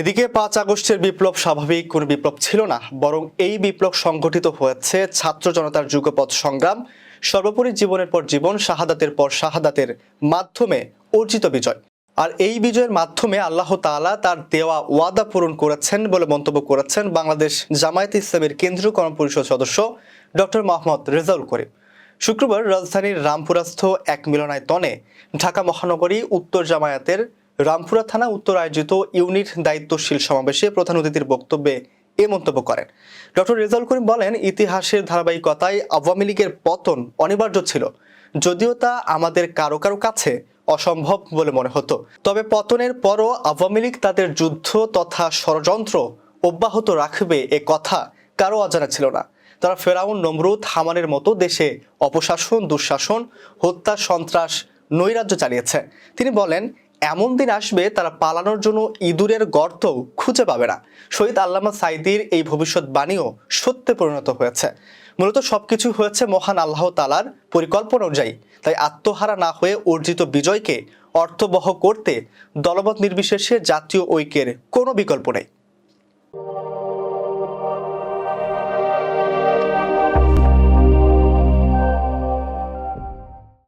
এদিকে পাঁচ আগস্টের বিপ্লব স্বাভাবিক, কোনো বিপ্লব ছিল না, বরং এই বিপ্লব সংগঠিত হয়েছে ছাত্র জনতার যুগপথ সংগ্রাম, সর্বোপরি জীবনের পর জীবন, শাহাদাতের পর শাহাদাতের মাধ্যমে অর্জিত বিজয়। আর এই বিজয়ের মাধ্যমে আল্লাহ তাআলা তার দেওয়া ওয়াদা পূরণ করেছেন বলে মন্তব্য করেছেন বাংলাদেশ জামায়াত ইসলামের কেন্দ্রীয় কর্মপরিষদ সদস্য ডক্টর মোহাম্মদ রেজাউল করিম। শুক্রবার রাজধানীর রামপুরাস্থ এক মিলনায়তনে ঢাকা মহানগরী উত্তর জামায়াতের রামপুরা থানা উত্তর আয়োজিত ইউনিট দায়িত্বশীল সমাবেশে প্রধান অতিথির বক্তব্যে এ মন্তব্য করেন। ডক্টর রেজাউল করিম বলেন, ইতিহাসের ধারাবাহিকতায় আওয়ামী লীগের পতন অনিবার্য ছিল। যদিও তা আমাদের কারও কারও কাছে অসম্ভব বলে মনে হতো। তবে পতনের পরও আওয়ামী লীগ তাদের যুদ্ধ তথা ষড়যন্ত্র অব্যাহত রাখবে এ কথা কারও অজানা ছিল না। তারা ফেরাউন, নমরুদ, হামানের মতো দেশে অপশাসন, দুঃশাসন, হত্যা, সন্ত্রাস, নৈরাজ্য চালিয়েছে। তিনি বলেন এমন দিন আসবে তারা পালানোর জন্য ইঁদুরের গর্ত খুঁজে পাবে না। শহীদ আল্লামা সাইদির এই ভবিষ্যৎবাণীও সত্যে পরিণত হয়েছে। মূলত সবকিছু হয়েছে মহান আল্লাহ তালার পরিকল্পনা অনুযায়ী। তাই আত্মহারা না হয়ে অর্জিত বিজয়কে অর্থবহ করতে দলবৎ নির্বিশেষে জাতীয় ঐক্যের কোনো বিকল্প নেই।